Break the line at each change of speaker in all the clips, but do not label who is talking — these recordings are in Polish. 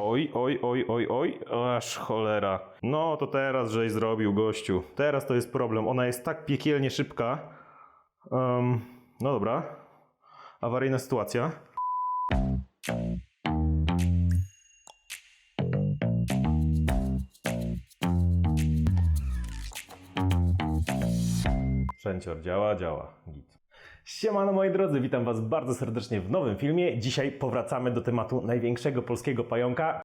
Oj, oj, oj, oj, oj, aż cholera. No to teraz żeś zrobił, gościu. Teraz to jest problem. Ona jest tak piekielnie szybka. Em, no dobra. Awaryjna sytuacja. Przęcior działa, działa. Git. Siemano moi drodzy, witam was bardzo serdecznie w nowym filmie. Dzisiaj powracamy do tematu największego polskiego pająka,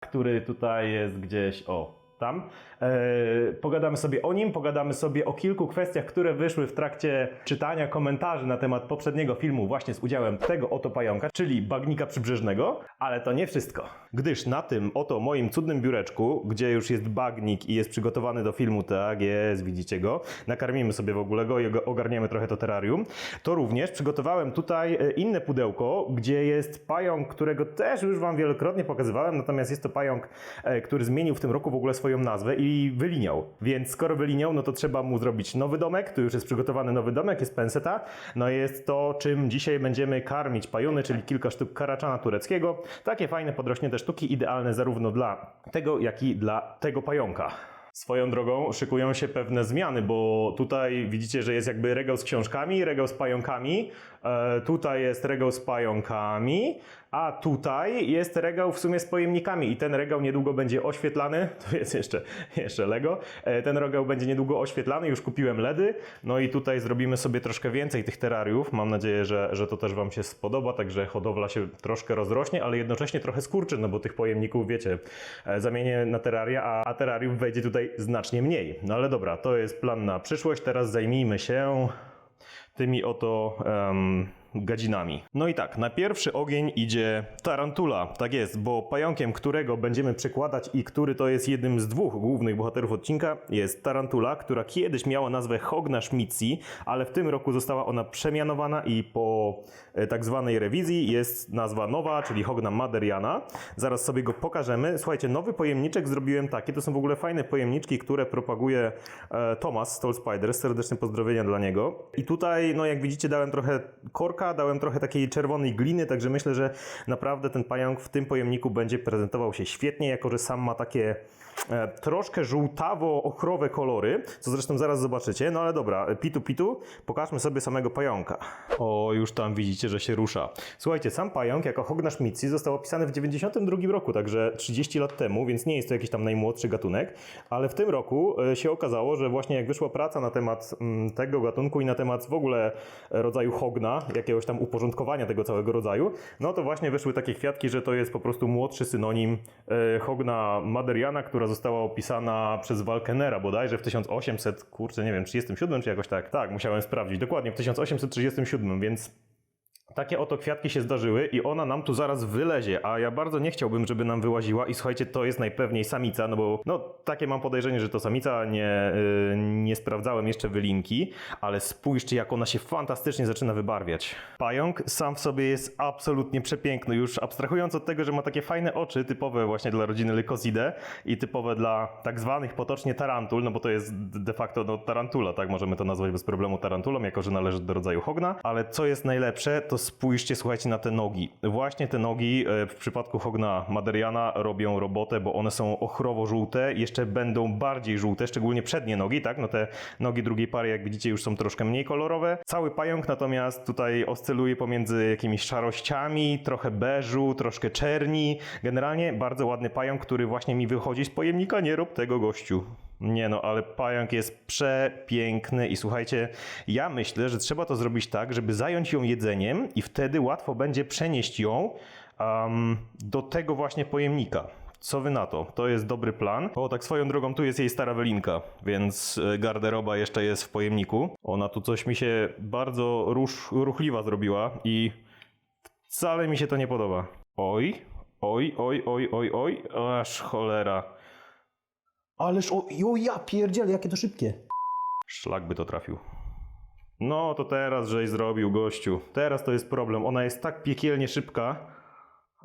który tutaj jest gdzieś, o, tam. Eee, pogadamy sobie o nim, pogadamy sobie o kilku kwestiach, które wyszły w trakcie czytania komentarzy na temat poprzedniego filmu właśnie z udziałem tego oto pająka, czyli bagnika przybrzeżnego, ale to nie wszystko. Gdyż na tym oto moim cudnym biureczku, gdzie już jest bagnik i jest przygotowany do filmu, tak jest, widzicie go, nakarmimy sobie w ogóle go i ogarniemy trochę to terrarium, to również przygotowałem tutaj e, inne pudełko, gdzie jest pająk, którego też już Wam wielokrotnie pokazywałem, natomiast jest to pająk, e, który zmienił w tym roku w ogóle swoją nazwę i wyliniał. Więc skoro wyliniał, no to trzeba mu zrobić nowy domek, tu już jest przygotowany nowy domek, jest penseta, no jest to, czym dzisiaj będziemy karmić pajuny, czyli kilka sztuk karaczana tureckiego. Takie fajne, podrośnięte sztuki, idealne zarówno dla tego, jak i dla tego pająka. Swoją drogą szykują się pewne zmiany, bo tutaj widzicie, że jest jakby regał z książkami, regał z pająkami, tutaj jest regał z pająkami, a tutaj jest regał w sumie z pojemnikami. I ten regał niedługo będzie oświetlany, to jest jeszcze, jeszcze Lego, e, ten regał będzie niedługo oświetlany, już kupiłem LEDy, no i tutaj zrobimy sobie troszkę więcej tych terrariów, mam nadzieję, że, że to też Wam się spodoba, także hodowla się troszkę rozrośnie, ale jednocześnie trochę skurczy, no bo tych pojemników, wiecie, e, zamienię na terraria, a, a terrariów wejdzie tutaj znacznie mniej. No ale dobra, to jest plan na przyszłość, teraz zajmijmy się tymi oto em, gadzinami. No i tak, na pierwszy ogień idzie tarantula. Tak jest, bo pająkiem, którego będziemy przekładać i który to jest jednym z dwóch głównych bohaterów odcinka, jest tarantula, która kiedyś miała nazwę Hogna Schmitzi, ale w tym roku została ona przemianowana i po e, tak zwanej rewizji jest nazwa nowa, czyli Hogna Maderiana. Zaraz sobie go pokażemy. Słuchajcie, nowy pojemniczek zrobiłem takie. To są w ogóle fajne pojemniczki, które propaguje e, Thomas Stol Spider. Serdeczne pozdrowienia dla niego. I tutaj, no jak widzicie, dałem trochę korka, dałem trochę takiej czerwonej gliny, także myślę, że naprawdę ten pająk w tym pojemniku będzie prezentował się świetnie, jako że sam ma takie e, troszkę żółtawo-ochrowe kolory, co zresztą zaraz zobaczycie. No ale dobra, pitu pitu, pokażmy sobie samego pająka. O, już tam widzicie, że się rusza. Słuchajcie, sam pająk jako Hogna Schmitzi został opisany w 92 roku, także 30 lat temu, więc nie jest to jakiś tam najmłodszy gatunek, ale w tym roku e, się okazało, że właśnie jak wyszła praca na temat mm, tego gatunku i na temat w ogóle rodzaju Hogna, jakiegoś tam uporządkowania tego całego rodzaju, no to właśnie wyszły takie kwiatki, że to jest po prostu młodszy synonim e, Hogna Maderiana, która została opisana przez Walkenera bodajże w 1800, kurczę, nie wiem, 37 czy jakoś tak. Tak, musiałem sprawdzić. Dokładnie w 1837, więc takie oto kwiatki się zdarzyły i ona nam tu zaraz wylezie, a ja bardzo nie chciałbym, żeby nam wyłaziła i słuchajcie, to jest najpewniej samica, no bo no takie mam podejrzenie, że to samica, nie, yy, nie sprawdzałem jeszcze wylinki, ale spójrzcie jak ona się fantastycznie zaczyna wybarwiać. Pająk sam w sobie jest absolutnie przepiękny, już abstrahując od tego, że ma takie fajne oczy typowe właśnie dla rodziny Lycosidae i typowe dla tak zwanych potocznie tarantul, no bo to jest de facto no, tarantula, tak możemy to nazwać bez problemu tarantulą, jako że należy do rodzaju hogna, ale co jest najlepsze, to spójrzcie, słuchajcie na te nogi. Właśnie te nogi e, w przypadku hogna Maderiana robią robotę, bo one są ochrowo-żółte, jeszcze będą bardziej żółte, szczególnie przednie nogi, tak? No te nogi drugiej pary, jak widzicie, już są troszkę mniej kolorowe. Cały pająk natomiast tutaj oscyluje pomiędzy jakimiś szarościami, trochę beżu, troszkę czerni. Generalnie bardzo ładny pająk, który właśnie mi wychodzi z pojemnika, nie rób tego gościu. Nie no, ale pająk jest przepiękny i słuchajcie, ja myślę, że trzeba to zrobić tak, żeby zająć ją jedzeniem i wtedy łatwo będzie przenieść ją um, do tego właśnie pojemnika. Co wy na to? To jest dobry plan. O, tak swoją drogą, tu jest jej stara welinka, więc e, garderoba jeszcze jest w pojemniku. Ona tu coś mi się bardzo rusz, ruchliwa zrobiła i wcale mi się to nie podoba. Oj, oj, oj, oj, oj, oj, aż cholera.
Ależ o, o ja pierdzielę, jakie to szybkie.
Szlak by to trafił. No to teraz żeś zrobił, gościu. Teraz to jest problem. Ona jest tak piekielnie szybka.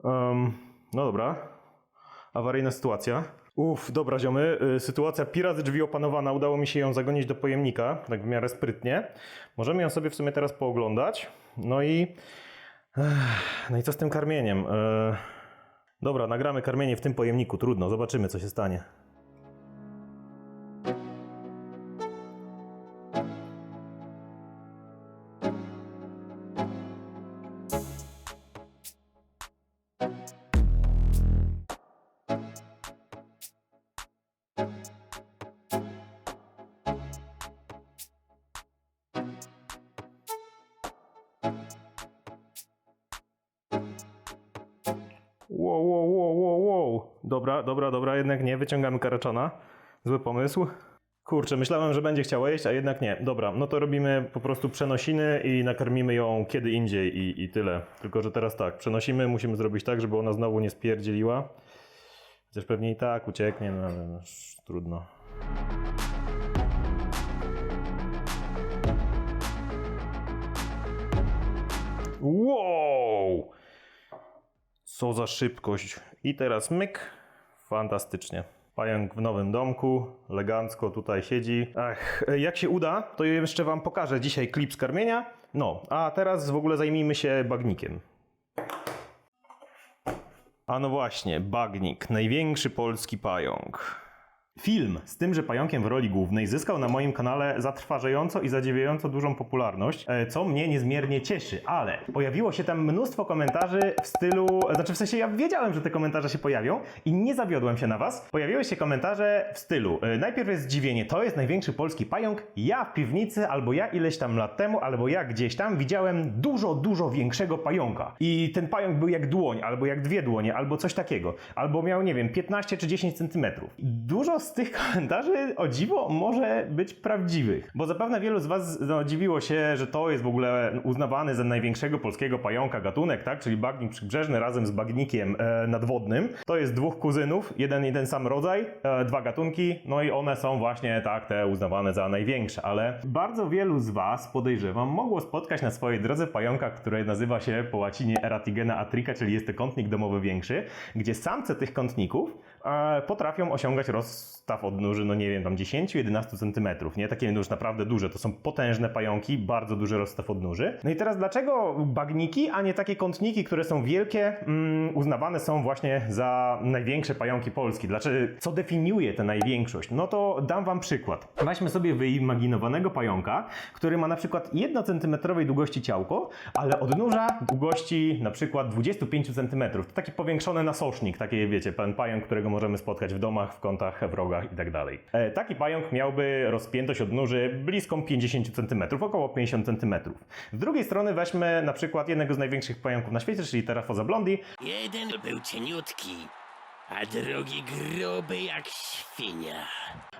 Em, no dobra. Awaryjna sytuacja. Uff, dobra ziomy. Y, Sytuacja pi razy drzwi opanowana. Udało mi się ją zagonić do pojemnika. Tak w miarę sprytnie. Możemy ją sobie w sumie teraz pooglądać. No i... No i co z tym karmieniem? E, Dobra, nagramy karmienie w tym pojemniku, trudno, zobaczymy co się stanie. Wow, wow, wow, wow, wow. Dobra, dobra, dobra, jednak nie, wyciągamy karaczana. Zły pomysł. Kurczę, myślałem, że będzie chciała jeść, a jednak nie. Dobra, no to robimy po prostu przenosiny i nakarmimy ją kiedy indziej i, i tyle. Tylko, że teraz tak, przenosimy, musimy zrobić tak, żeby ona znowu nie spierdzieliła. Chociaż pewnie i tak ucieknie, no ale no, trudno. Wow! Co za szybkość. I teraz myk. Fantastycznie. Pająk w nowym domku, elegancko tutaj siedzi. Ach, jak się uda, to jeszcze Wam pokażę dzisiaj klip z karmienia. No, a teraz w ogóle zajmijmy się bagnikiem. A no właśnie, bagnik, największy polski pająk. Film z tymże pająkiem w roli głównej zyskał na moim kanale zatrważająco i zadziwiająco dużą popularność, e, co mnie niezmiernie cieszy, ale pojawiło się tam mnóstwo komentarzy w stylu, znaczy w sensie ja wiedziałem, że te komentarze się pojawią i nie zawiodłem się na was. Pojawiły się komentarze w stylu, e, najpierw jest zdziwienie, to jest największy polski pająk, ja w piwnicy, albo ja ileś tam lat temu, albo ja gdzieś tam widziałem dużo, dużo większego pająka. I ten pająk był jak dłoń, albo jak dwie dłonie, albo coś takiego. Albo miał, nie wiem, 15 czy 10 centymetrów. Dużo z tych komentarzy, o dziwo, może być prawdziwych. Bo zapewne wielu z Was no, dziwiło się, że to jest w ogóle uznawany za największego polskiego pająka gatunek, tak? Czyli bagnik przybrzeżny razem z bagnikiem e, nadwodnym. To jest dwóch kuzynów, jeden i ten sam rodzaj, e, dwa gatunki, no i one są właśnie tak te uznawane za największe, ale bardzo wielu z Was, podejrzewam, mogło spotkać na swojej drodze pająka, który nazywa się po łacinie Eratigena atrica, czyli jest to kątnik domowy większy, gdzie samce tych kątników potrafią osiągać rozstaw odnóży, no nie wiem, tam 10-11 cm, nie? Takie już naprawdę duże, to są potężne pająki, bardzo duży rozstaw odnóży. No i teraz dlaczego bagniki, a nie takie kątniki, które są wielkie, mm, uznawane są właśnie za największe pająki Polski? Dlaczego, co definiuje tę największość? No to dam Wam przykład. Weźmy sobie wyimaginowanego pająka, który ma na przykład 1 cm długości ciałko, ale odnóża długości na przykład 25 cm. To taki powiększony nasosznik, taki wiecie, pan pająk, którego możemy spotkać w domach, w kątach, w rogach i tak. E, Taki pająk miałby rozpiętość odnóży bliską 50 cm, około 50 cm. Z drugiej strony weźmy na przykład jednego z największych pająków na świecie, czyli Terrafosa blondi,
Jeden był cieniutki, a drugi gruby jak świnia.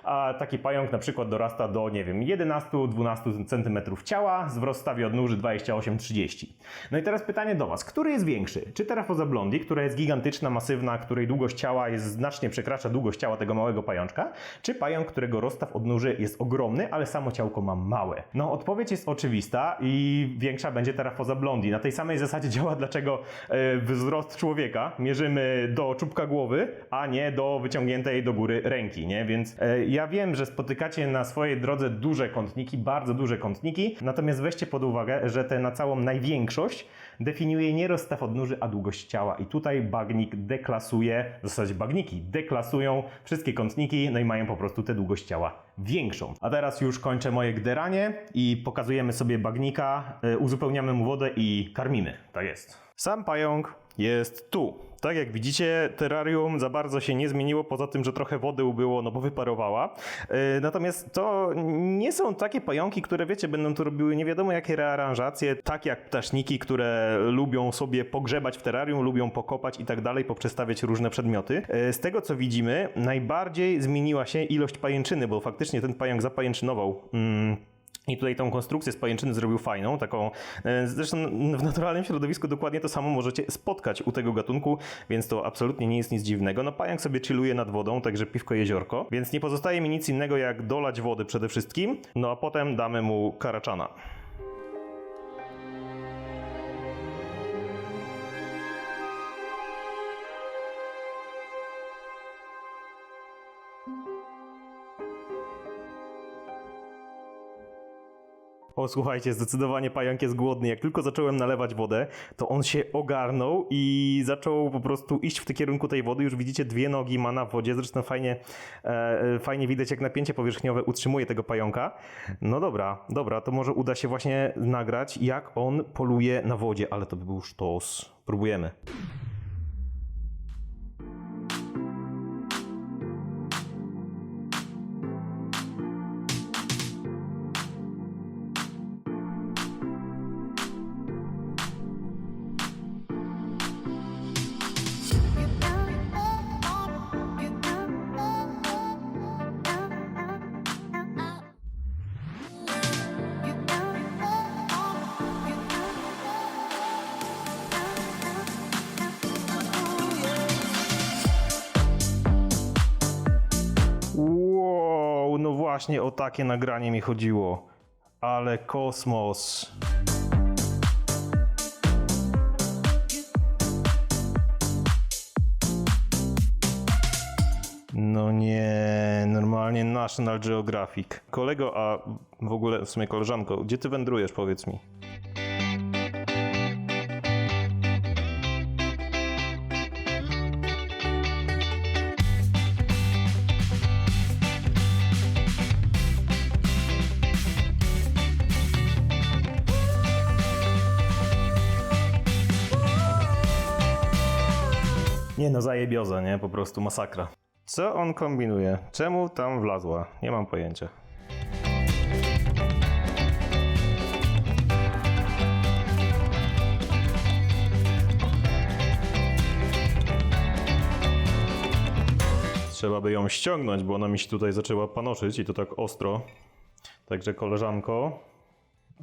a taki pająk na przykład dorasta do, nie wiem, 11-12 cm ciała z rozstawie odnóży 28-30. No i teraz pytanie do Was, który jest większy? Czy Terrafosa blondi, która jest gigantyczna, masywna, której długość ciała jest znacznie przekracza długość ciała tego małego pajączka, czy pająk, którego rozstaw odnóży jest ogromny, ale samo ciałko ma małe? No odpowiedź jest oczywista i większa będzie Terrafosa blondi. Na tej samej zasadzie działa, dlaczego e, wzrost człowieka mierzymy do czubka głowy, a nie do wyciągniętej do góry ręki, nie? Więc e, ja wiem, że spotykacie na swojej drodze duże kątniki, bardzo duże kątniki, natomiast weźcie pod uwagę, że te na całą największość definiuje nie rozstaw odnóży, a długość ciała. I tutaj bagnik deklasuje, w zasadzie bagniki deklasują wszystkie kątniki, no i mają po prostu tę długość ciała większą. A teraz już kończę moje gderanie i pokazujemy sobie bagnika, y, uzupełniamy mu wodę i karmimy. Tak jest. Sam pająk jest tu. Tak jak widzicie, terrarium za bardzo się nie zmieniło, poza tym, że trochę wody ubyło, no bo wyparowała. Yy, natomiast to nie są takie pająki, które wiecie, będą tu robiły nie wiadomo jakie rearanżacje, tak jak ptaszniki, które lubią sobie pogrzebać w terrarium, lubią pokopać i tak dalej, poprzestawiać różne przedmioty. Yy, z tego co widzimy, najbardziej zmieniła się ilość pajęczyny, bo faktycznie ten pająk zapajęczynował. Mm. I tutaj tą konstrukcję z pajęczyny zrobił fajną, taką. e, Zresztą w naturalnym środowisku dokładnie to samo możecie spotkać u tego gatunku, więc to absolutnie nie jest nic dziwnego. No pająk sobie chilluje nad wodą, także piwko jeziorko, więc nie pozostaje mi nic innego jak dolać wody przede wszystkim, no a potem damy mu karaczana. O, słuchajcie, zdecydowanie pająk jest głodny. Jak tylko zacząłem nalewać wodę, to on się ogarnął i zaczął po prostu iść w tym kierunku tej wody. Już widzicie, dwie nogi ma na wodzie. Zresztą fajnie, e, fajnie widać, jak napięcie powierzchniowe utrzymuje tego pająka. No dobra, dobra, to może uda się właśnie nagrać, jak on poluje na wodzie, ale to by był sztos. Próbujemy. Właśnie o takie nagranie mi chodziło. Ale kosmos. No nie, normalnie National Geographic. Kolego, a w ogóle w sumie koleżanko, gdzie ty wędrujesz, powiedz mi? Zajebioza, nie? Po prostu masakra. Co on kombinuje? Czemu tam wlazła? Nie mam pojęcia. Trzeba by ją ściągnąć, bo ona mi się tutaj zaczęła panoszyć i to tak ostro. Także koleżanko.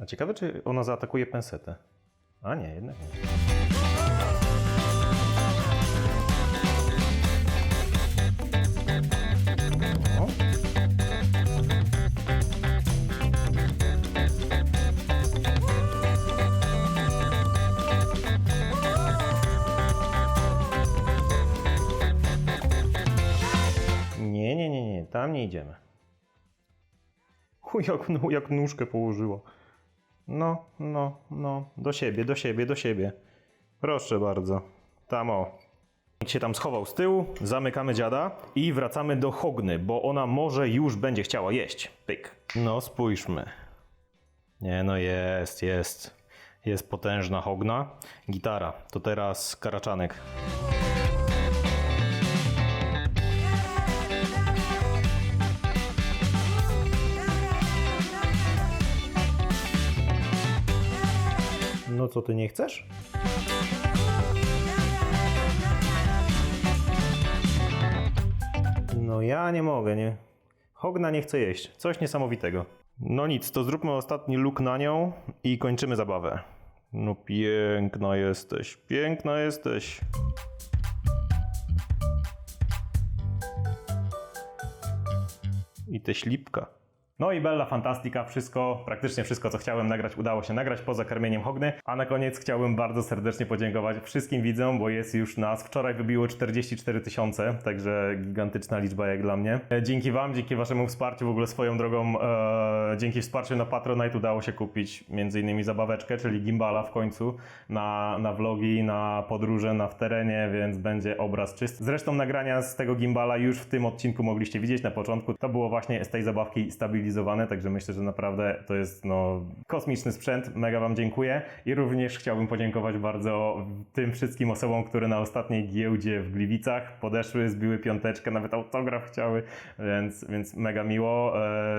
A ciekawe, czy ona zaatakuje pensetę. A nie, jednak nie. Tam nie idziemy. Chuj, jak, no, jak nóżkę położyło. No, no, no, do siebie, do siebie, do siebie. Proszę bardzo. Tam o. Się tam schował z tyłu, zamykamy dziada i wracamy do Hogny, bo ona może już będzie chciała jeść. Pyk. No spójrzmy. Nie no jest, jest. Jest potężna Hogna. Gitara. To teraz karaczanek. Co, ty nie chcesz? No ja nie mogę, nie. Hogna nie chce jeść. Coś niesamowitego. No nic, to zróbmy ostatni luk na nią i kończymy zabawę. No piękna jesteś, piękna jesteś. I te ślipka. No i Bella Fantastica, wszystko, praktycznie wszystko, co chciałem nagrać, udało się nagrać poza karmieniem Hogny. A na koniec chciałbym bardzo serdecznie podziękować wszystkim widzom, bo jest już nas. Wczoraj wybiło 44 tysiące, także gigantyczna liczba jak dla mnie. E, Dzięki Wam, dzięki Waszemu wsparciu, w ogóle swoją drogą, e, dzięki wsparciu na Patronite udało się kupić innymi zabaweczkę, czyli gimbala w końcu na, na vlogi, na podróże, na w terenie, więc będzie obraz czysty. Zresztą nagrania z tego gimbala już w tym odcinku mogliście widzieć na początku. To było właśnie z tej zabawki stabilizowane, także myślę, że naprawdę to jest no, kosmiczny sprzęt. Mega Wam dziękuję i również chciałbym podziękować bardzo tym wszystkim osobom, które na ostatniej giełdzie w Gliwicach podeszły, zbiły piąteczkę, nawet autograf chciały, więc, więc mega miło.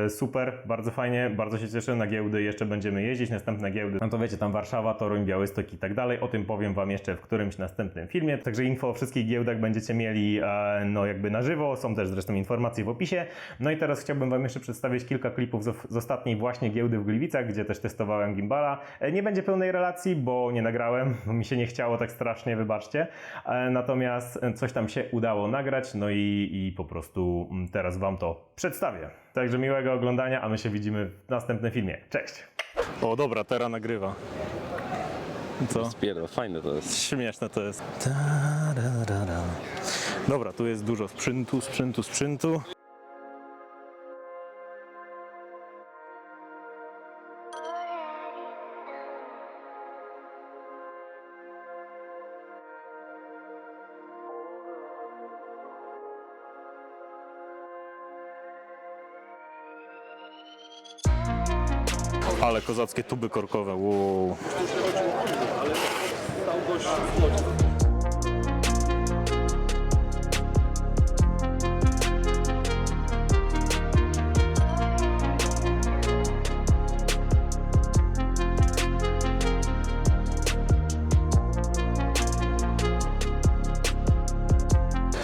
E, super, bardzo fajnie, bardzo się cieszę. Na giełdy jeszcze będziemy jeździć, następne giełdy. No to wiecie, tam Warszawa, Toruń, Białystok i tak dalej. O tym powiem Wam jeszcze w którymś następnym filmie. Także info o wszystkich giełdach będziecie mieli e, no jakby na żywo. Są też zresztą informacje w opisie. No i teraz chciałbym Wam jeszcze przedstawić kilka klipów z, z ostatniej właśnie giełdy w Gliwicach, gdzie też testowałem gimbala. E, Nie będzie pełnej relacji, bo nie nagrałem, bo mi się nie chciało tak strasznie, wybaczcie. E, Natomiast e, coś tam się udało nagrać, no i, i po prostu mm, teraz Wam to przedstawię. Także miłego oglądania, a my się widzimy w następnym filmie. Cześć! O dobra, teraz nagrywa. Co?
Spierdol, fajne to jest.
Śmieszne to jest. Dobra, tu jest dużo sprzętu, sprzętu, sprzętu. Kozackie tuby korkowe, wow.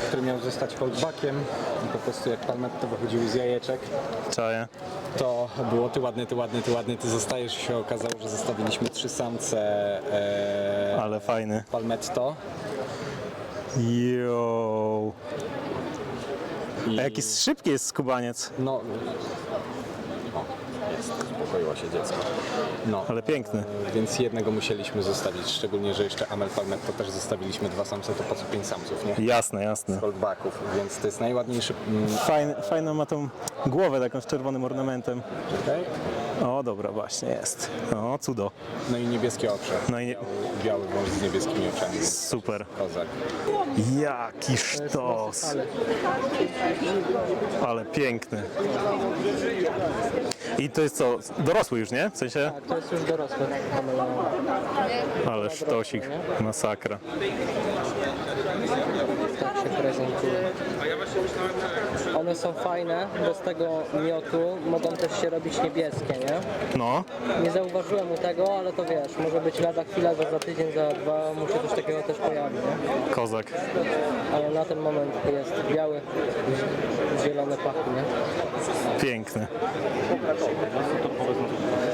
Który miał zostać holdbackiem. Po prostu jak palmetto wychodziły z jajeczek,
Czaję.
To było ty ładny, ty ładny, ty ładny, ty zostajesz. się okazało, że zostawiliśmy trzy samce e,
Ale fajny.
palmetto.
Yo.
I,
A jaki szybki jest skubaniec,
No, uspokoiło się dziecko. No,
ale piękny.
e, więc jednego musieliśmy zostawić, szczególnie, że jeszcze Amel Palmetto też zostawiliśmy dwa samce, to po co pięć samców, nie?
Jasne, jasne.
Holdbacków, więc to jest najładniejszy. Mm,
Fajny, fajną ma tą głowę taką z czerwonym ornamentem.
okej?
O, dobra, właśnie jest. O, cudo.
No i niebieskie oczy.
No i nie...
Biały wąż z niebieskimi oczami.
super.
Kozak.
Jaki sztos. Ale piękny. I to jest co, dorosły już, nie? W sensie?
Tak, to jest już dorosłe.
Ale sztosik, masakra.
Się prezentuje. One są fajne, bo z tego miotu mogą też się robić niebieskie, nie?
No,
Nie zauważyłem tego, ale to wiesz, może być lada chwila, że za tydzień, za dwa mu się coś takiego też pojawi, nie?
kozak.
Ale na ten moment jest biały, zielone pachy, nie?
Piękny.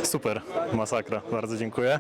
Super, masakra. Bardzo dziękuję.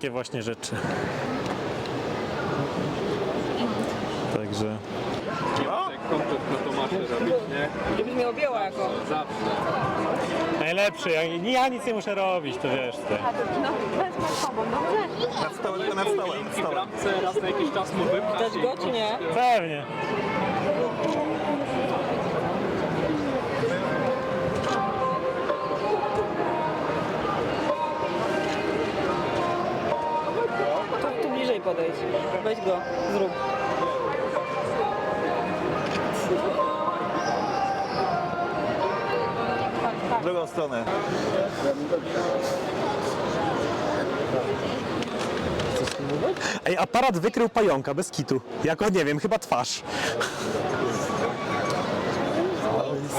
Takie właśnie rzeczy. Także
Gdybyś mnie objęła jako...
najlepszy. Ja, ja nic nie muszę robić, to wiesz. Ty.
No, wezmę z sobą, dobrze?
Chcesz go czy nie?
Pewnie.
Podejdź. Weź go, zrób.
drugą stronę.
Ej, aparat wykrył pająka bez kitu. Jako, nie wiem, chyba twarz.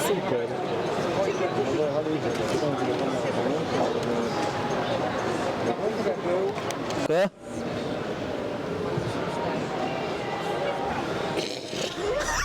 Super.
Co?